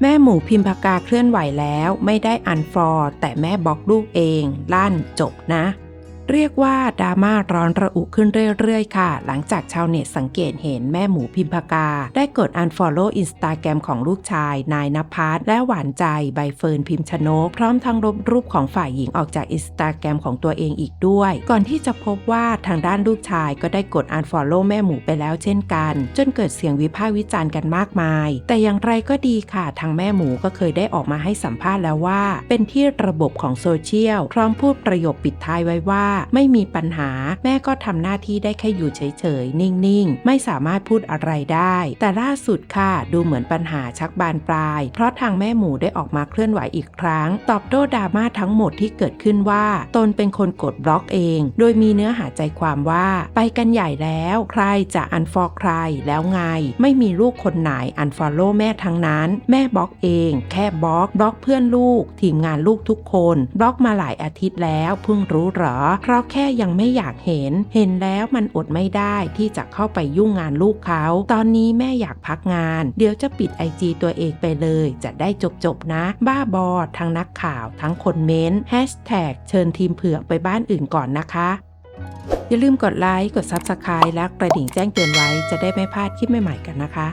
แม่หมูพิมพากาเคลื่อนไหวแล้ว ไม่ได้อันฟอร์แต่แม่บล็อกลูกเอง ลั่นจบนะ เรียกว่าดราม่าร้อนระอุขึ้นเรื่อยๆ ค่ะ หลังจากชาวเน็ตสังเกตเห็นแม่หมูพิมพากา ได้กด unfollow Instagram ของลูกชาย นายนภัสและหวานใจใบเฟิร์นพิมชนก พร้อมทั้งลบรูปของฝ่ายหญิงออกจาก Instagram ของตัวเองอีกด้วย ก่อนที่จะพบว่าทางด้านลูกชายก็ได้กด unfollow แม่หมูไปแล้วเช่นกัน จนเกิดเสียงวิพากษ์วิจารณ์กันมากมาย แต่อย่างไรก็ดีค่ะ ทางแม่หมูก็เคยได้ออกมาให้สัมภาษณ์แล้วว่า เป็นที่ระบบของโซเชียลพร้อมพูดประโยคปิดท้ายไว้ว่าไม่มีปัญหา แม่ก็ทำหน้าที่ได้แค่อยู่เฉยๆ นิ่งๆ ไม่สามารถพูดอะไรได้ แต่ล่าสุดค่ะ ดูเหมือนปัญหาชักบานปลาย เพราะทางแม่หมูได้ออกมาเคลื่อนไหวอีกครั้ง ตอบโต้ดราม่าทั้งหมดที่เกิดขึ้นว่า ตนเป็นคนกดบล็อกเอง โดยมีเนื้อหาใจความว่า ไปกันใหญ่แล้วใครจะอันฟอใครแล้วไง ไม่มีลูกคนไหนอันฟอลโล่แม่ทั้งนั้น แม่บล็อกเอง แค่บล็อกบล็อกเพื่อนลูก ทีมงานลูกทุกคน บล็อกมาหลายอาทิตย์แล้วเพิ่งรู้หรอราะแค่ยังไม่อยากเห็น เห็นแล้วมันอดไม่ได้ที่จะเข้าไปยุ่งงานลูกเขา ตอนนี้แม่อยากพักงาน เดี๋ยวจะปิดไอจีตัวเองไปเลย จะได้จบๆนะ บ้าบอทั้งนักข่าวทั้งคนเม้นต์แฮชแท็กเชิญทีมเผือกไปบ้านอื่นก่อนนะคะอย่าลืมกดไลค์ กด Subscribe และกระดิ่งแจ้งเตือนไว้จะได้ไม่พลาดคลิปใหม่ๆกันนะคะ